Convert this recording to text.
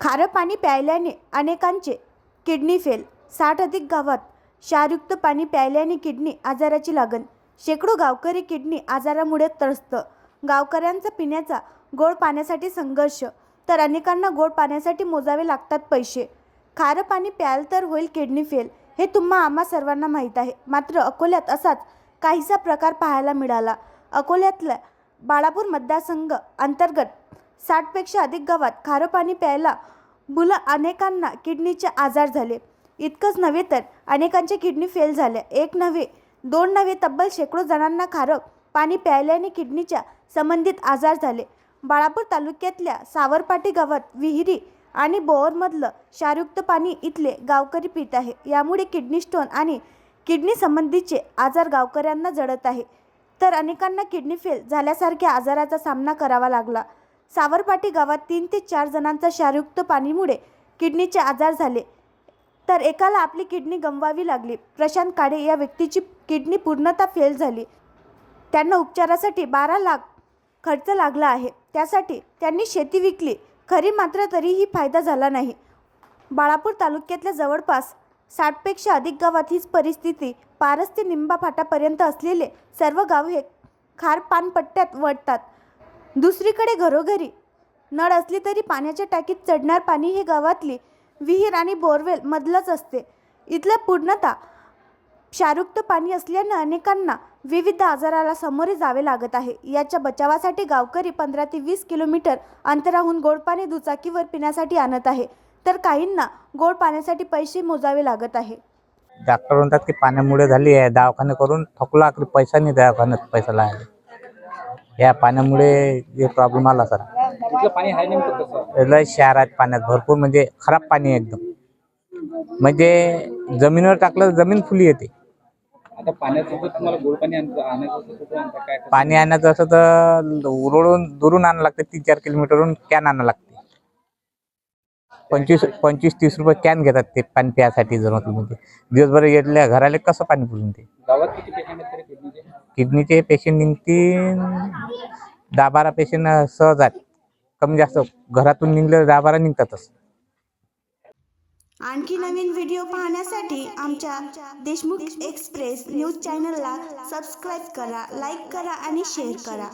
खारं पाणी प्यायल्याने अनेकांचे किडनी फेल. साठ अधिक गावात क्षारयुक्त पाणी प्यायल्याने किडनी आजाराची लागण. शेकडो गावकरी किडनी आजारामुळे त्रस्त. गावकऱ्यांचा पिण्याचा गोड पाण्यासाठी संघर्ष तर अनेकांना गोड पाण्यासाठी मोजावे लागतात पैसे. खारं पाणी प्याल तर होईल किडनी फेल हे तुम्हा आम्हा सर्वांना माहीत आहे. मात्र अकोल्यात असाच काहीसा प्रकार पाहायला मिळाला. अकोल्यातल्या बाळापूर मतदारसंघ अंतर्गत साठपेक्षा अधिक गावात खारं पाणी प्यायला मुलं अनेकांना किडनीचे आजार झाले. इतकंच नव्हे तर अनेकांच्या किडनी फेल झाल्या एक नव्हे दोन नव्हे तब्बल शेकडो जणांना खारं पाणी प्यायल्याने किडनीच्या संबंधित आजार झाले. बाळापूर तालुक्यातल्या सावरपाटी गावात विहिरी आणि बोअरमधलं क्षारयुक्त पाणी इथले गावकरी पित आहे. यामुळे किडनी स्टोन आणि किडनी संबंधीचे आजार गावकऱ्यांना जडत आहे. तर अनेकांना किडनी फेल झाल्यासारख्या आजाराचा सामना करावा लागला. सावरपाटी गावात तीन ते चार जणांचा क्षारयुक्त पाणीमुळे किडनीचे आजार झाले. तर एकाला आपली किडनी गमवावी लागली. प्रशांत काळे या व्यक्तीची किडनी पूर्णतः फेल झाली. त्यांना उपचारासाठी बारा लाख खर्च लागला आहे. त्यासाठी त्यांनी शेती विकली. खरी मात्र तरीही फायदा झाला नाही. बाळापूर तालुक्यातल्या जवळपास साठपेक्षा अधिक गावात हीच परिस्थिती पारस ते निंबा फाटापर्यंत असलेले सर्व गाव हे खार पानपट्ट्यात वळतात. दुसरीकडे घरोघरी. नळ असली तरी पाण्याच्या टाकीत चढणार पाणी हे गावातली विहीर आणि बोरवेल मधलंच असते. इथलं पूर्णतः क्षारुक्त पाणी असल्यानं अनेकांना विविध आजाराला सामोरे जावे लागत आहे. याच्या बचावासाठी गावकरी पंधरा ते वीस किलोमीटर अंतराहून गोड पाणी दुचाकीवर पिण्यासाठी आणत आहे. तर काहींना गोड पाण्यासाठी पैसे मोजावे लागत आहे. डॉक्टर म्हणतात की पाण्यामुळे झाली आहे. दवाखाने करून थकला पैसा नाही दवाखान्यात पैसा लागायला या पाण्यामुळे प्रॉब्लेम आला सर. तिथलं पाणी आहे नेमकं कसं? लय शहर आहेत पाण्यात भरपूर म्हणजे खराब पाणी आहे एकदम. म्हणजे जमिनीवर टाकलं तर जमीन फुली येते. आता पाण्यासोबत तुम्हाला गोड पाणी आण- आणायचं असं कुठं आणता? काय कसं? पाणी आणायचं असं तर उरळून दुरून आणावं लागते तीन चार किलोमीटरहून कॅन आणावं लागते. पंचवीस पंचवीस तीस रुपये कॅन घेतात ते पाणी प्यासाठी जर म्हणजे. दिवसभर येतल्या घराले कसं पाणी पुरून ते गावात किती पेशंट आहेत तरी किडनीचे पेशंट निघतील दहा बारा पेशंट सहज आहेत. कमी जास्त. घरातून निघलं दहा बारा निघतातच. आणखी नवीन व्हिडिओ पाहण्यासाठी आमच्या देशमुख एक्सप्रेस न्यूज चॅनलला सबस्क्राईब करा लाईक करा आणि शेअर करा.